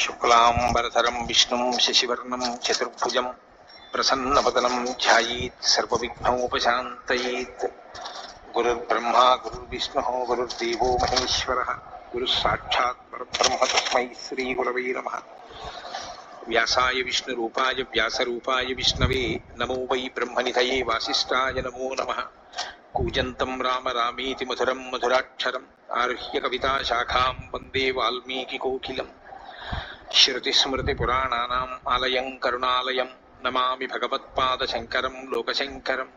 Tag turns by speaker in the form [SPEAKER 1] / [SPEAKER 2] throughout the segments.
[SPEAKER 1] शुक्लाम्बरधरं, विष्णु, शशिवर्ण, चतुर्भुज प्रसन्नपतनं ध्यायीत् ध्यानोपात गुरुर्ब्रह्मा, गुरुर्विष्णु, गुरुर्देव महेश्वर गुरुः साक्षात् परब्रह्म तस्मै श्रीगुरवे नमः। व्यासाय विष्णुरूपाय, व्यासरूपाय विष्णवे, नमो वै ब्रह्मनिधये वासिष्ठाय नमो नमः। कूजन्तं राम रामेति मधुरं मधुराक्षरम्, आरुह्य कविताशाखां वंदे वाल्मीकिकोकिलम्। శృతిస్మృతిపురాణానాम् ఆలయం కరుణాలయం నమామి భగవత్పాదశంకరం లోకశంకరం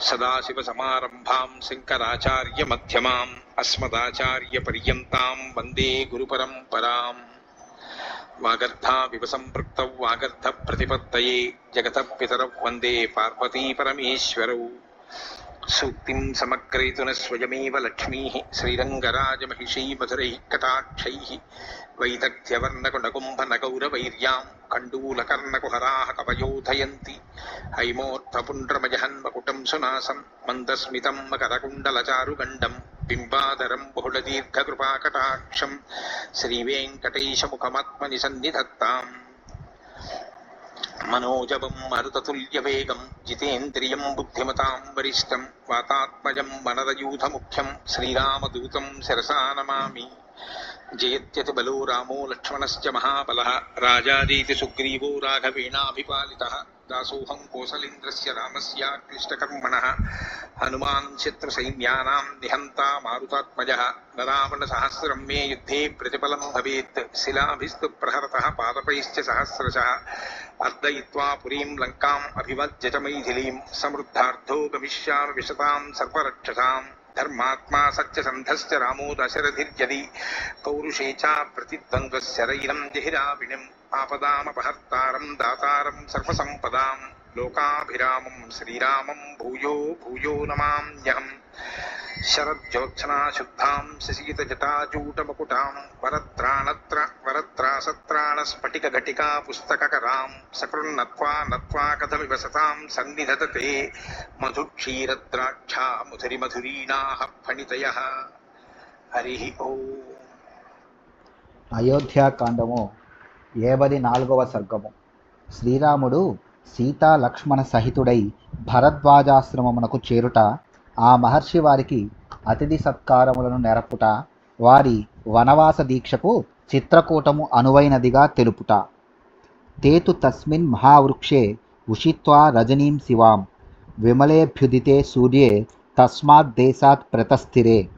[SPEAKER 1] సదాశివసమారంభాం శంకరాచార్యమధ్యమాम् అస్మదాచార్యపర్యంతాం వందే గురుపరంపరాం వాగర్ధావివ సంపృక్త వాగర్ధ ప్రతిపత్తయే జగత పితరౌ వందే పార్వతీ పరమేశ్వరౌ సూక్తిం సమగ్రయతున స్వయమేవ లక్ష్మీ శ్రీరంగరాజమహిషీ మధురై కటాక్షై వైదగ్ధ్యవర్ణకుణకుంభనగౌరవైర్యాం కండూలకర్ణకుహరా కవయోధయంతి హైమోర్ధపుండ్రమజహన్మకుటం సునాసం మందస్మితం మకరకుండలచారుగండం బింబాధరం బహుళదీర్ఘకృపాకటాక్షం శ్రీవేంకటేశముఖమాత్మని సన్నిధత్తాం మనోజవం మరుతతుల్యవేగం జితేంద్రియం బుద్ధిమతాం వరిష్టం వాతాత్మజం వనరయూథముఖ్యం శ్రీరామదూతం శిరసా నమామి జయత్యతి బలో రామో లక్ష్మణశ్చ మహాబలः రాజాదీతి సుగ్రీవో రాఘవేణాభిపాలితः दासोऽहं कोसलेन्द्रस्य रामस्याक्लिष्टकर्मणः हनुमान् शत्रुसैन्यानां निहन्ता मारुतात्मजः। ददामनसहस्रं मे युद्धे प्रतिफलं भवेत्। शिलाभिस्तु प्रहरतः पादपैश्च सहस्रशः। अर्दयित्वा पुरीं लङ्काम् अभिवज्य मैथिलीं समृद्धार्थो गमिष्यामि विशतां सर्वरक्षसाम्। ధర్మాత్మా సత్యసంధశ్చ రామో దశరథిర్యది పౌరుషే చ ప్రతిద్వంద్వశరైరం జహిరావిణిం ఆపదామపహర్తారం దాతారం సర్వసంపదాం లోకాభిరామం శ్రీరామం భూయో భూయో నమామ్యహం శరజ్యోత్సనా శుద్ధాం శశీతజటాజూటమకుటాం వరత్రాణత్ర వరత్రాసత్రాణ స్ఫటిక ఘటికా సకృన్నత్వా నత్వా కథమివ సతాం సన్నిధతతే మధుక్షీరద్రాక్షా ముధురి మధురీణాః ఫణితయ హరి ఓం
[SPEAKER 2] అయోధ్యాకాండము ఏబది నాలుగవ సర్గము? శ్రీరాముడు సీతా లక్ష్మణ సహితుడై భరద్వాజాశ్రమమునకు చేరుట ఆ మహర్షి వారికి అతిథి సత్కారములను నెరపుట వారి వనవాస దీక్షకు చిత్రకూటము అనువైనదిగా తెలుపుట. తేతు తస్మిన్ మహావృక్షే ఉషిత్వా రజనీం శివాం విమలేభ్యుదితే సూర్యే తస్మాత్ దేశాత్ ప్రతస్థిరే.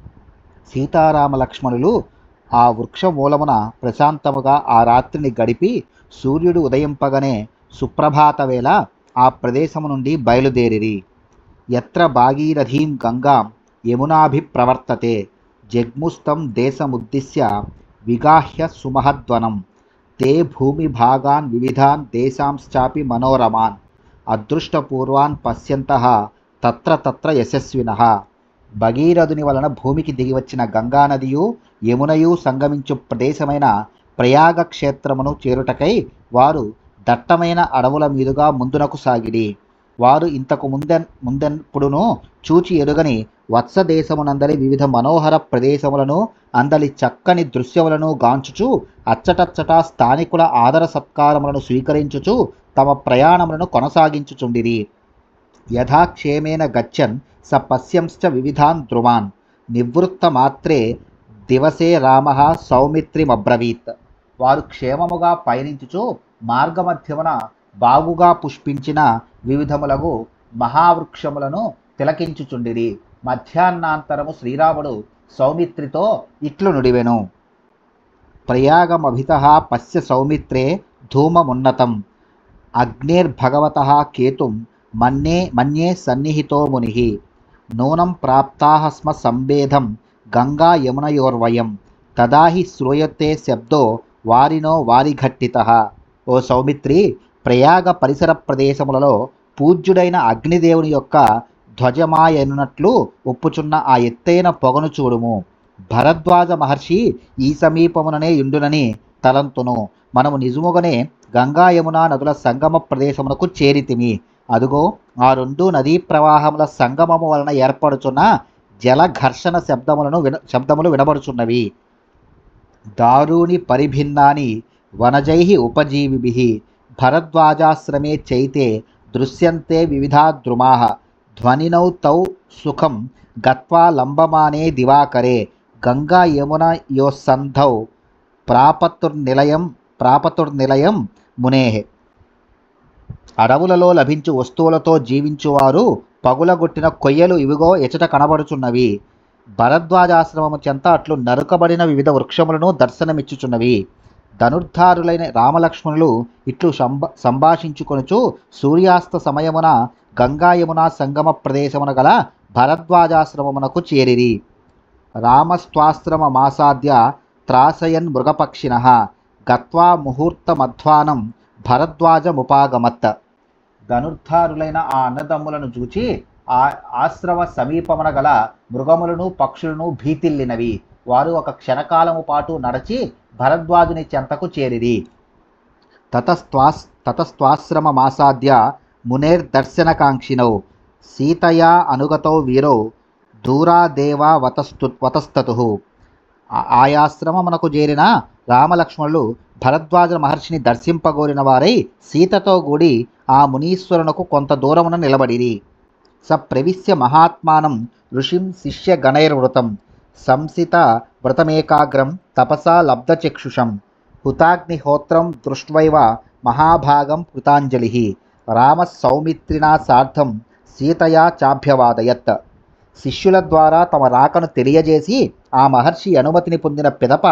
[SPEAKER 2] సీతారామ లక్ష్మణులు ఆ వృక్ష మూలమున ప్రశాంతముగా ఆ రాత్రిని గడిపి సూర్యుడు ఉదయింపగనే సుప్రభాత వేళ ఆ ప్రదేశము నుండి బయలుదేరిరి. ఎత్ర భాగీరథీం గంగాం యమునాభిప్రవర్తతే జగ్ముస్తం దేశముద్దిశ్య విగాహ్య సుమహద్వనం తే భూమి భాగాన్ వివిధాన్ దేశాంశ్చాపి మనోరమాన్. అదృష్టపూర్వాన్ పశ్యంత తత్ర తత్ర యశస్విన. భగీరథుని వలన భూమికి దిగివచ్చిన గంగానదియు యమునయు సంగమించు ప్రదేశమైన ప్రయాగ క్షేత్రమును చేరుటకై వారు దట్టమైన అడవుల మీదుగా ముందునకు సాగిరి. వారు ఇంతకు ముందెన్ ముందెప్పుడును చూచి ఎరుగని వత్సదేశమునందలి వివిధ మనోహర ప్రదేశములను అందలి చక్కని దృశ్యములను గాంచుచు అచ్చటచ్చట స్థానికుల ఆదర సత్కారములను స్వీకరించుచు తమ ప్రయాణములను కొనసాగించుచుండిరి. యథాక్షేమేన గచ్చన్ స పశ్యంశ్చ వివిధాన్ ధ్రువాన్. నివృత్తమాత్రే దివసే రామ సౌమిత్రిమబ్రవీత్. వారు క్షేమముగా పయనించుచు మార్గమధ్యమున బాగుగా పుష్పించిన వివిధములగు మహావృక్షములను తిలకించుచుండిరి. మధ్యాహ్నాంతరము శ్రీరాముడు సౌమిత్రితో ఇట్లు నుడివెను. ప్రయాగమభిత పశ్య సౌమిత్రే ధూమమున్నతం. అగ్నేర్భగవత కేతుం మన్నే మన్యే సన్నిహితో ముని నూనం ప్రాప్తాః స్మ సంవేదం గంగా యమునయోర్వయం. తదా హి శ్రూయతే శబ్దో వారినో వారిఘట్టిత. ఓ సౌమిత్రి ప్రయాగ పరిసర ప్రదేశములలో పూజ్యుడైన అగ్నిదేవుని యొక్క ధ్వజమాయనున్నట్లు ఒప్పుచున్న ఆ ఎత్తైన పొగను చూడుము. భరద్వాజ మహర్షి ఈ సమీపముననే యుండునని తలంతును. మనము నిజముగానే గంగా యమున నదుల సంగమ ప్రదేశమునకు చేరితిమి. అదుగో ఆ రెండు నదీ ప్రవాహముల సంగమము వలన ఏర్పడుచున్న జల ఘర్షణ శబ్దములను విన శబ్దములు వినబడుచున్నవి. దారుని పరిభిన్నాని వనజైః ఉపజీవిభిः భరద్వాజాశ్రమే చైతే దృశ్యంతే వివిధా ద్రుమాः ధ్వనినౌ తౌ సుఖం గత్వా లంబమానే దివాకరే గంగా యమున యోసంధౌ ప్రాపతుర్నిలయం ప్రాపతుర్నిలయం మునేః అడవులలో లభించు వస్తువులతో జీవించువారు పగులగొట్టిన కొయ్యలు ఇవిగో ఎచట కనబడుచున్నవి. భరద్వాజాశ్రమము చెంత అట్లు నరుకబడిన వివిధ వృక్షములను దర్శనమిచ్చుచున్నవి. ధనుర్ధారులైన రామలక్ష్మణులు ఇట్లు సంభ సంభాషించుకొనుచు సూర్యాస్త సమయమున గంగా యమున సంగమ ప్రదేశమున గల భరద్వాజాశ్రమమునకు చేరిరి. రామస్వాశ్రమ మాసాద్య త్రాసయన్ మృగపక్షిణ గత్వా ముహూర్తమధ్వానం భరద్వాజముపాగమత్ ధనుర్ధారులైన ఆ అన్నదమ్ములను చూచి ఆ ఆశ్రమ సమీపమున గల మృగములను పక్షులను భీతిల్లినవి. వారు ఒక క్షణకాలము పాటు నడచి భరద్వాజుని చెంతకు చేరిరి. తతస్త్వాస్ తతస్త్వాశ్రమ మాసాద్య మునేర్దర్శనకాంక్షినౌ సీతయా అనుగతౌ వీరౌ దూరాదేవా వతస్తు వతస్తతు. ఆయాశ్రమమునకు చేరిన రామలక్ష్మణులు భరద్వాజ మహర్షిని దర్శింపగోరిన వారై సీతతో కూడి ఆ మునీశ్వరునకు కొంత దూరమున నిలబడిరి. స ప్రవిశ్య మహాత్మానం ఋషిం శిష్య గణైర్వృతం. సంసిత వ్రతమేకాగ్రం తపసా లబ్ధచక్షుషం హుతాగ్నిహోత్రం దృష్ట్వైవ మహాభాగం కృతాంజలి రామ సౌమిత్రినా సార్థం సీతయా చాభ్యవాదయత్. శిష్యుల ద్వారా తమ రాకను తెలియజేసి ఆ మహర్షి అనుమతిని పొందిన పిదప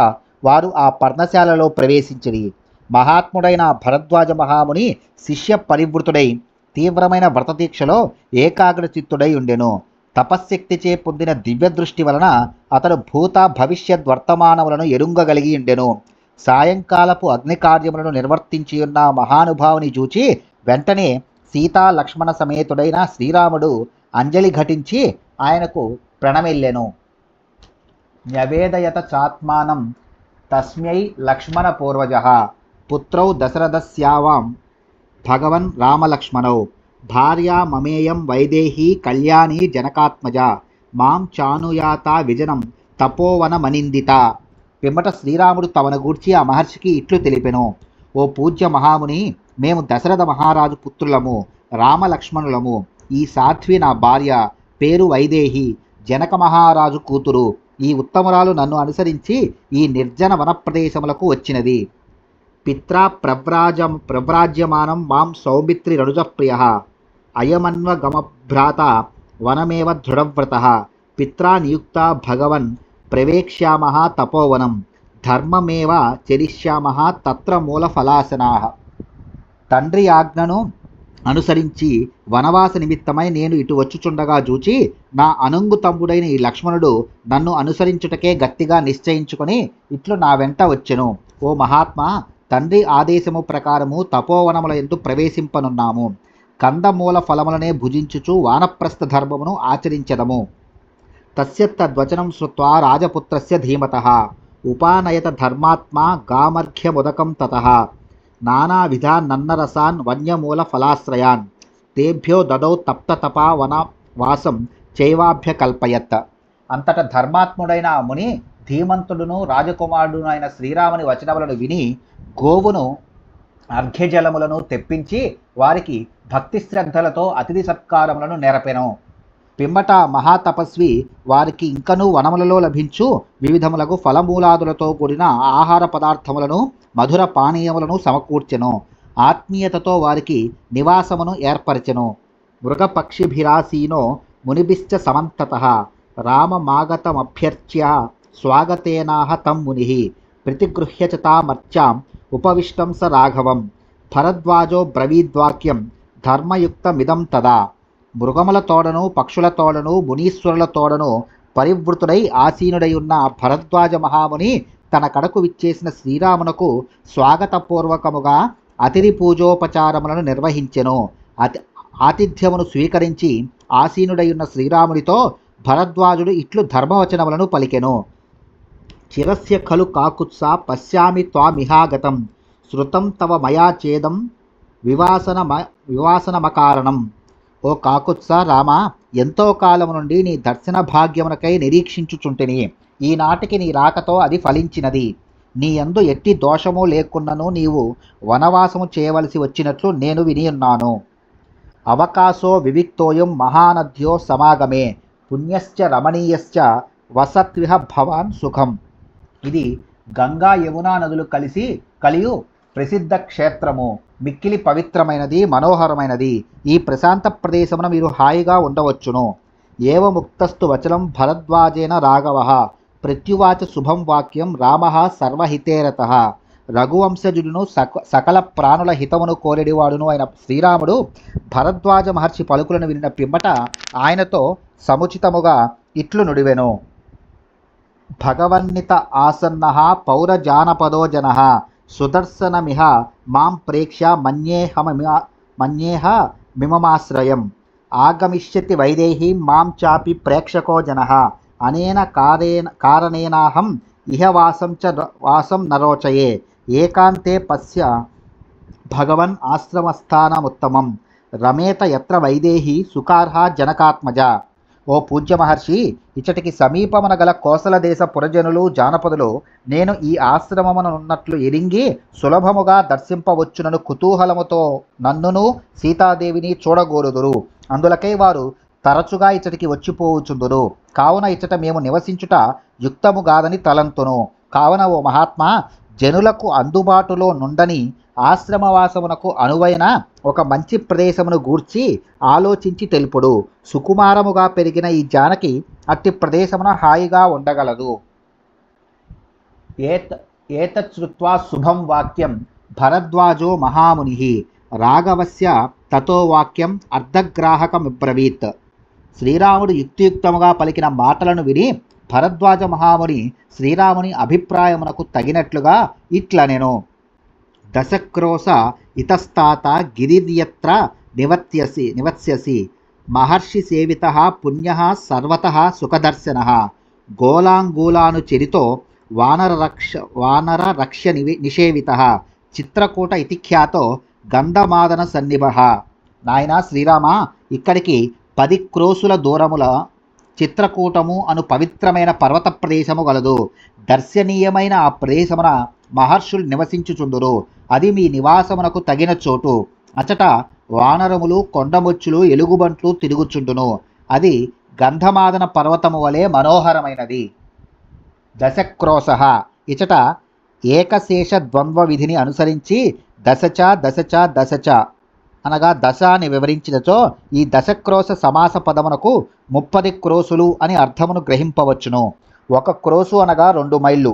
[SPEAKER 2] వారు ఆ పర్ణశాలలో ప్రవేశించిరి. మహాత్ముడైన భరద్వాజ మహాముని శిష్య పరివృతుడై తీవ్రమైన వ్రతదీక్షలో ఏకాగ్రచిత్తుడై ఉండెను. తపశ్శక్తిచే పొందిన దివ్యదృష్టి వలన అతడు భూత భవిష్యత్ వర్తమానములను ఎరుంగగలిగి ఉండెను. సాయంకాలపు అగ్ని కార్యములను నిర్వర్తించి ఉన్న మహానుభావుని చూచి వెంటనే సీతా లక్ష్మణ సమేతుడైన శ్రీరాముడు అంజలి ఘటించి ఆయనకు ప్రణమిల్లెను. న్యవేదయత చాత్మానం తస్మై లక్ష్మణ పూర్వజ. పుత్రౌ దశరథస్యావాం భగవన్ రామలక్ష్మణౌ. భార్యా మమేయం వైదేహీ కళ్యాణి జనకాత్మజ. మాం చానుయాత విజనం తపోవనమనిందిత. పిమ్మట శ్రీరాముడు తమను గూర్చి ఆ మహర్షికి ఇట్లు తెలిపెను. ఓ పూజ్య మహాముని మేము దశరథ మహారాజు పుత్రులము రామలక్ష్మణులము ఈ సాధ్వి నా భార్య పేరు వైదేహి జనక మహారాజు కూతురు. ఈ ఉత్తమురాలు నన్ను అనుసరించి ఈ నిర్జన వనప్రదేశములకు వచ్చినది. పిత్రా ప్రవ్రాజం ప్రవ్రాజ్యమానం మాం సౌమిత్రి రనుజప్రియ. అయమన్వగమభ్రాత వనమేవ దృఢవ్రత పిత్రా నియుక్త భగవన్ ప్రవేక్ష్యామ తపోవనం ధర్మమేవ చరిష్యామ తత్ర మూలఫలాసనా తండ్రి ఆజ్ఞను అనుసరించి వనవాస నిమిత్తమై నేను ఇటు వచ్చుచుండగా చూచి నా అనుంగు తమ్ముడైన ఈ లక్ష్మణుడు నన్ను అనుసరించుటకే గట్టిగా నిశ్చయించుకొని ఇట్లు నా వెంట వచ్చెను. ఓ మహాత్మా తండ్రి ఆదేశము ప్రకారము తపోవనముల ఎందు ప్రవేశింపనున్నాము. కందమూల ఫలములనే భుజించుచు వానప్రస్థ ధర్మమును ఆచరించదము. తస్య తద్వచనం శ్రుత్వా రాజపుత్రస్య ధీమత. ఉపానయత ధర్మాత్మా గామర్ఘ్యముదకం తతః. నానావిధాన్నరసాన్ వన్యమూల ఫలాశ్రయాన్. తేభ్యో దదౌ తప్తతపా వన వాసం చైవాభ్య కల్పయత్. అంతట ధర్మాత్ముడైన ఆ ముని ధీమంతుడును రాజకుమారుడును అయిన శ్రీరాముని వచనములను విని గోవును అర్ఘ్యజలములను తెప్పించి వారికి భక్తి శ్రద్ధలతో అతిథి సత్కారములను నెరపెను. పిమ్మట మహాతపస్వి వారికి ఇంకనూ వనములలో లభించు వివిధములకు ఫలమూలాదులతో కూడిన ఆహార పదార్థములను మధుర పానీయములను సమకూర్చెను. ఆత్మీయతతో వారికి నివాసమును ఏర్పరచెను. మృగపక్షిభిరాసీనో మునిభిశ్చ సమంతత. రామమాగతమభ్యర్చ్య స్వాగతేనాహ తం ముని. ప్రతిగృహ్య చ తామర్చాం ఉపవిష్టం స రాఘవం. భరద్వాజో బ్రవీద్వాక్యం ధర్మయుక్తమిదం తదా. మృగముల తోడను పక్షుల తోడను మునీశ్వరుల తోడను పరివృతుడై ఆసీనుడై ఉన్న భరద్వాజ మహాముని తన కడకు విచ్చేసిన శ్రీరామునకు స్వాగతపూర్వకముగా అతిథి పూజోపచారములను నిర్వహించెను. అతి ఆతిథ్యమును స్వీకరించి ఆసీనుడై ఉన్న శ్రీరామునితో భరద్వాజుడు ఇట్లు ధర్మవచనములను పలికెను. చిరస్య ఖలు కాకుత్సా పశ్యామి త్వామిహాగతం. శృతం తవ మయా చేదం వివాసన వివాసనమకారణం ఓ కాకుత్స రామ ఎంతో కాలము నుండి నీ దర్శన భాగ్యమునకై నిరీక్షించుచుంటిని. ఈనాటికి నీ రాకతో అది ఫలించినది. నీ యందు ఎట్టి దోషము లేకున్నను నీవు వనవాసము చేయవలసి వచ్చినట్లు నేను వినియున్నాను. అవకాశో వివిక్తోయం మహానద్యో సమాగమే. పుణ్యశ్చ రమణీయశ్చ వసత్విహ భవాన్ సుఖం. ఇది గంగా యమునా నదులు కలిసి కలియు ప్రసిద్ధ క్షేత్రము. మిక్కిలి పవిత్రమైనది మనోహరమైనది. ఈ ప్రశాంత ప్రదేశమున మీరు హాయిగా ఉండవచ్చును. ఏవముక్తస్తు వచనం భరద్వాజేన రాఘవ. ప్రత్యువాచ శుభం వాక్యం రామ సర్వహితేరత. రఘువంశజుడును సక సకల ప్రాణుల హితమును కోరెడివాడును అయిన శ్రీరాముడు భరద్వాజ మహర్షి పలుకులను వినిన పిమ్మట ఆయనతో సముచితముగా ఇట్లు నుడివెను. భగవన్నిత ఆసన్న పౌరజానపదో జన. సుదర్శనమిహ మాం ప్రేక్ష మన్యేహమిమ మన్యేహ మిమమాశ్రయం. ఆగమిష్యతి వైదేహీ మాం చాపి ప్రేక్షకో జన. అనేన కారేణ కారణేనాహం ఇహ వాసం చ వాసం నరోచయే. ఏకాంతే పశ్య భగవన్ ఆశ్రమస్థానముత్తమం. రమేత ఎత్ర వైదేహి సుకార్హ జనకాత్మజ. ఓ పూజ్య మహర్షి ఇచ్చటికి సమీపమున గల కోసల దేశ పురజనులు జానపదులు నేను ఈ ఆశ్రమమునున్నట్లు ఎరింగి సులభముగా దర్శింపవచ్చునను కుతూహలముతో నన్నును సీతాదేవిని చూడగోరుదురు. అందులకై వారు తరచుగా ఇచ్చటికి వచ్చిపోవచ్చుందురు. కావున ఇచ్చట మేము నివసించుట యుక్తము కాదని తలంతును. కావున ఓ మహాత్మా జనులకు అందుబాటులో నుండని ఆశ్రమవాసమునకు అనువైన ఒక మంచి ప్రదేశమును గూర్చి ఆలోచించి తెలుపుడు. సుకుమారముగా పెరిగిన ఈ జానకి అట్టి ప్రదేశమున హాయిగా ఉండగలదు. ఏత ఏతచ్చుత్వా శుభం వాక్యం భరద్వాజో మహాముని రాఘవస్య తతో వాక్యం అర్ధగ్రాహకమిబ్రవీత్. శ్రీరాముడు యుక్తియుక్తముగా పలికిన మాటలను విని భరద్వాజ మహాముని శ్రీరాముని అభిప్రాయమునకు తగినట్లుగా ఇట్లనెను. దశక్రోశ ఇతస్తాత గిరిర్యత్ర నివర్త్యసి నివత్స్యసి మహర్షి సేవిత పుణ్య సర్వత సుఖదర్శన. గోలాంగూలాను చరితో వానరరక్ష వానరరక్ష నివి నిషేవిత. చిత్రకూట ఇతి ఖ్యాతో గంధమాదన సన్నిభ. నాయన శ్రీరామ ఇక్కడికి పది క్రోసుల దూరముల చిత్రకూటము అను పవిత్రమైన పర్వత ప్రదేశము గలదు. దర్శనీయమైన ఆ ప్రదేశమున మహర్షులు నివసించుచుందురు. అది మీ నివాసమునకు తగిన చోటు. అచట వానరములు కొండముచ్చులు ఎలుగుబంట్లు తిరుగుచుండును. అది గంధమాదన పర్వతము వలె మనోహరమైనది. దశక్రోశ. ఇచట ఏకశేష ద్వంద్వ విధిని అనుసరించి దశచ దశచ దశచ అనగా దశ అని వివరించినచో ఈ దశక్రోశ సమాస పదమునకు ముప్పది క్రోసులు అని అర్థమును గ్రహింపవచ్చును. ఒక క్రోసు అనగా రెండు మైళ్ళు.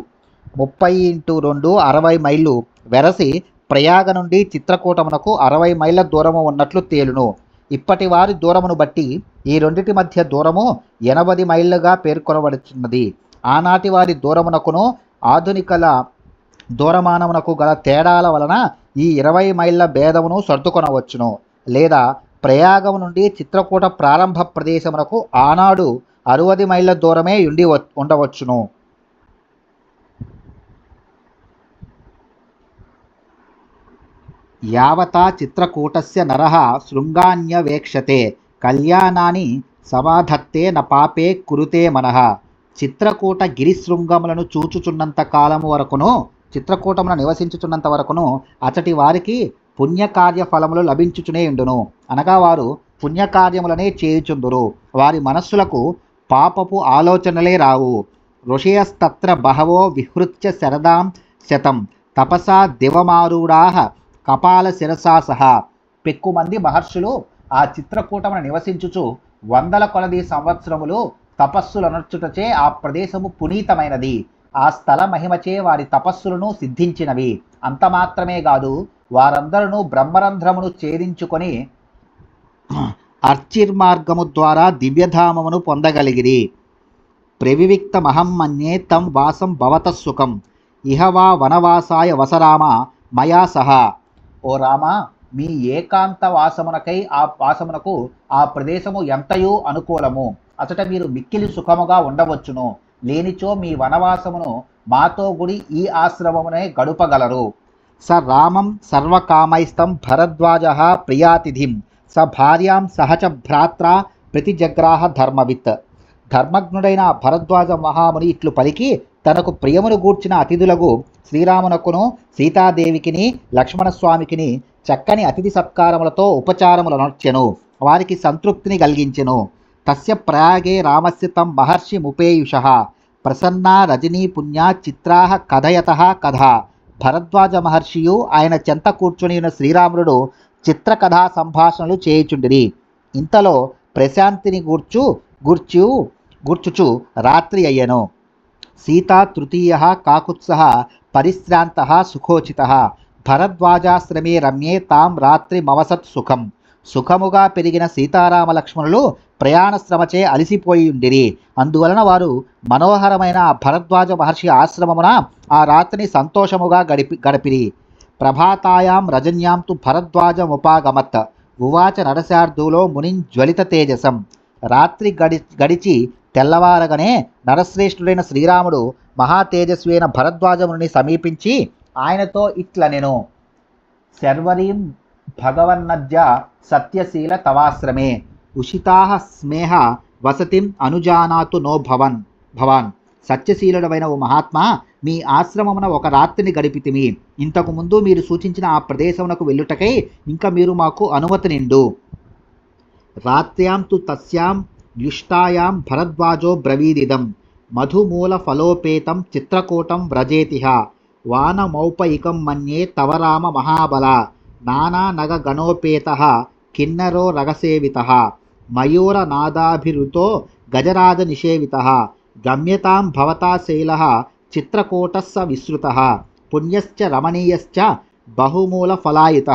[SPEAKER 2] ముప్పై ఇంటూ రెండు అరవై మైళ్ళు. వెరసి ప్రయాగ నుండి చిత్రకూటమునకు అరవై మైళ్ళ దూరము ఉన్నట్లు తేలును. ఇప్పటి వారి దూరమును బట్టి ఈ రెండిటి మధ్య దూరము ఎనభై మైళ్ళుగా పేర్కొనబడుచున్నది. ఆనాటి వారి దూరమునకును ఆధునికల దూరమానమునకు గల తేడాల వలన ఈ ఇరవై మైళ్ళ భేదమును సర్దుకొనవచ్చును. లేదా ప్రయాగం నుండి చిత్రకూట ప్రారంభ ప్రదేశమునకు ఆనాడు అరవది మైళ్ళ దూరమే ఉండి ఉండవచ్చును. యావతా చిత్రకూటస్య నర శృంగాన్యవేక్షతే కళ్యాణాన్ని సమాధత్తే న పాపే కురుతే మనః. చిత్రకూట గిరిశృంగములను చూచుచున్నంత కాలము వరకును చిత్రకూటమున నివసించుచున్నంత వరకును అచటి వారికి పుణ్యకార్య ఫలములు లభించుచునే ఉండును. అనగా వారు పుణ్యకార్యములనే చేయుచుందురు. వారి మనస్సులకు పాపపు ఆలోచనలే రావు. ఋషయస్తత్ర బహవో విహృత్య శరదాం శతం. తపసా దివమారూఢాహ కపాల శిరసా సహా. పెక్కుమంది మహర్షులు ఆ చిత్రకూటమున నివసించుచు వందల కొలది సంవత్సరములు తపస్సులనర్చుటచే ఆ ప్రదేశము పునీతమైనది. ఆ స్థల మహిమచే వారి తపస్సులను సిద్ధించినవి. అంత మాత్రమే కాదు వారందరూ బ్రహ్మరంధ్రమును ఛేదించుకొని అర్చిర్మార్గము ద్వారా దివ్యధామమును పొందగలిగిరి. ప్రవివిక్త మహమ్మన్యే తం వాసం భవత సుఖం. ఇహ వా వనవాసాయ వసరామ మయా సహా. ఓ రామ మీ ఏకాంత వాసమునకై ఆ వాసమునకు ఆ ప్రదేశము ఎంతయో అనుకూలము? అచట మీరు మిక్కిలి సుఖముగా ఉండవచ్చును. లేనిచో మీ వనవాసమును మాతో గుడి ఈ ఆశ్రమమునే గడుపగలరు. స రామం సర్వకామైస్తం భరద్వాజ ప్రియాతిథిం. స భార్యాం సహచ భ్రాత్ర ప్రతిజగ్రాహ ధర్మవిత్. ధర్మజ్ఞుడైన భరద్వాజ మహాముని ఇట్లు పలికి తనకు ప్రియమును గూర్చిన అతిథులకు శ్రీరామునకును సీతాదేవికిని లక్ష్మణస్వామికిని చక్కని అతిథి సత్కారములతో ఉపచారములు అనర్చెను వారికి సంతృప్తిని కలిగించెను. తస్య ప్రయాగే రామస్య తం మహర్షి ముపేయుష. ప్రసన్నా రజనీ పుణ్యా చిత్రా కథయత కథ. భరద్వాజ మహర్షియు ఆయన చెంత కూర్చుని శ్రీరాముడు చిత్రకథా సంభాషణలు చేయుచుండిరి. ఇంతలో ప్రశాంతిని గూర్చు గూర్చు గూర్చుచు రాత్రి అయ్యను. సీతా తృతీయ కాకుత్స పరిశ్రాంత సుఖోచిత. భరద్వాజాశ్రమే రమ్యే తాం రాత్రి మవసత్ సుఖం. సుఖముగా పెరిగిన సీతారామ లక్ష్మణులు ప్రయాణ శ్రమచే అలిసిపోయి ఉండిరి అందువలన వారు మనోహరమైన భరద్వాజ మహర్షి ఆశ్రమమున ఆ రాత్రిని సంతోషముగా గడిపి గడిపిరి. ప్రభాతాయాం రజన్యాం తు భరద్వాజముపాగమత్ ఉవాచ నరశార్దూలో మునింజ్వలిత తేజసం. రాత్రి గడి గడిచి తెల్లవారగానే నరశ్రేష్ఠుడైన శ్రీరాముడు మహా తేజస్వైన భరద్వాజముని సమీపించి ఆయనతో ఇట్ల నేను శర్వరీం భగవన్నద్య సత్యశీల తవాశ్రమే. ఉషితా స్మేహ వసతిం అనుజానాతు నో భవన్. భవాన్. సత్యశీలుడమైన ఓ మహాత్మా మీ ఆశ్రమమున ఒక రాత్రిని గడిపితిమి ఇంతకు ముందు మీరు సూచించిన ఆ ప్రదేశమునకు వెళ్ళుటకై ఇంకా మీరు మాకు అనుమతి నిండు. రాత్ర్యాం తు తస్యాం యుష్టాయాం భరద్వాజో బ్రవీదిదం. మధుమూల ఫలోపేతం చిత్రకూటం వ్రజేతిహ. వానమౌపయికం మన్యే తవరామ మహాబల. నానానగ గణోపేత కిన్నరో రగసేవిత మయూరనాదాభిరుతో గజరాజ నిషేవిత గమ్యతాం భవతా శైల చిత్రకూటస్స విశ్రుత పుణ్యశ్చ రమణీయశ్చ బహుమూల ఫలాయుత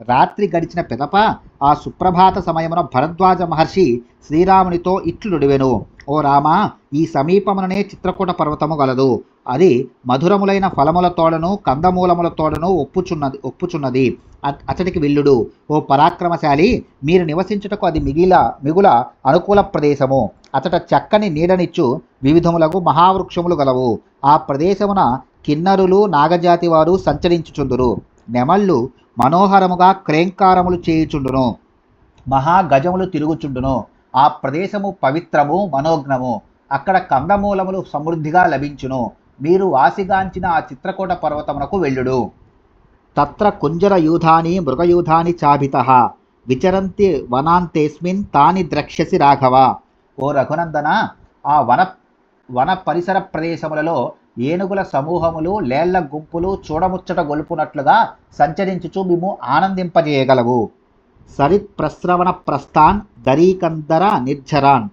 [SPEAKER 2] రాత్రి గడిచిన పిదప ఆ సుప్రభాత సమయమున భరద్వాజ మహర్షి శ్రీరామునితో ఇట్లు నుడివెను ఓ రామ ఈ సమీపముననే చిత్రకూట పర్వతము గలదు. అది మధురములైన ఫలముల తోడను కందమూలములతోడను ఒప్పుచున్నది ఒప్పుచున్నది. అతడికి విల్లుడు ఓ పరాక్రమశాలి మీరు నివసించుటకు అది మిగిల మిగుల అనుకూల ప్రదేశము. అతట చక్కని నీడనిచ్చు వివిధములకు మహావృక్షములు గలవు. ఆ ప్రదేశమున కిన్నరులు నాగజాతి వారు సంచరించుచుందురు. నెమళ్ళు మనోహరముగా క్రేంకారములు చేయుచుండును. మహాగజములు తిరుగుచుండును. ఆ ప్రదేశము పవిత్రము మనోజ్ఞము అక్కడ కందమూలములు సమృద్ధిగా లభించును. మీరు వాసిగాంచిన ఆ చిత్రకూట పర్వతమునకు వెళ్ళుడు. తత్ర కుంజరయూధాని మృగయూధాని చాభిత. విచరంతి వనాంతేస్మిన్ తాని ద్రక్ష్యసి రాఘవ. ఓ రఘునందన ఆ వన వన పరిసర ప్రదేశములలో ఏనుగుల సమూహములు లేళ్ళ గుంపులు చూడముచ్చట గొలుపునట్లుగా సంచరించుచు మేము ఆనందింపజేయగలవు. సరిత్ ప్రస్రవణ ప్రస్థాన్ దరీకందర నిర్జరాన్.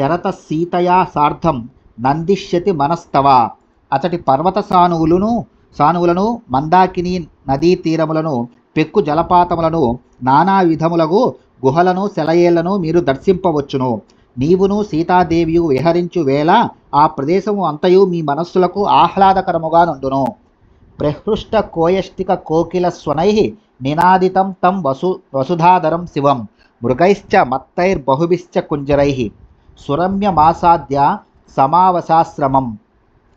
[SPEAKER 2] చరత సీతయా సార్థం నందిష్యతి మనస్తవ. అతడి పర్వత సానువులును సానువులను మందాకిని నదీ తీరములను పెక్కు జలపాతములను నానా విధములగు గుహలను సెలయేళ్ళను మీరు దర్శింపవచ్చును. నీవును సీతాదేవియు విహరించు వేళ ఆ ప్రదేశము అంతయు మీ మనస్సులకు ఆహ్లాదకరముగా నుండును. ప్రహృష్ట కోయష్టిక కోకిల స్వనై నినాదితం తం వసు వసుధాధరం శివం. మృగైశ్చ మత్తైర్బహుభిశ్చ కుంజరై. సురమ్య మాసాద్య సమావసాశ్రమం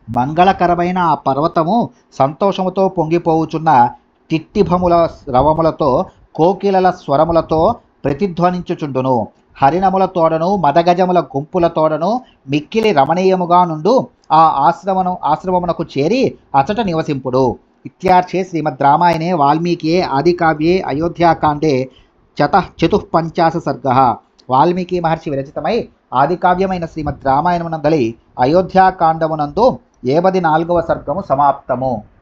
[SPEAKER 2] మంగళకరమైన ఆ పర్వతము సంతోషముతో పొంగిపోవుచున్న తిట్టిభముల రవములతో కోకిలల స్వరములతో ప్రతిధ్వనించుచుండును. హరిణముల తోడను మదగజముల గుంపుల తోడను మిక్కిలి రమణీయముగా నుండు ఆ ఆశ్రమను ఆశ్రమమునకు చేరి అచట నివసింపుడు. ఇత్యార్చే శ్రీమద్ రామాయణే వాల్మీకియే ఆదికావ్యే అయోధ్యాకాండే చత చతుఃపంచాశ సర్గ. వాల్మీకి మహర్షి విరచితమై ఆదికావ్యమైన శ్రీమద్ రామాయణమునందలి అయోధ్యాకాండమునందు ఏవది నాలుగవ సర్గము సమాప్తము.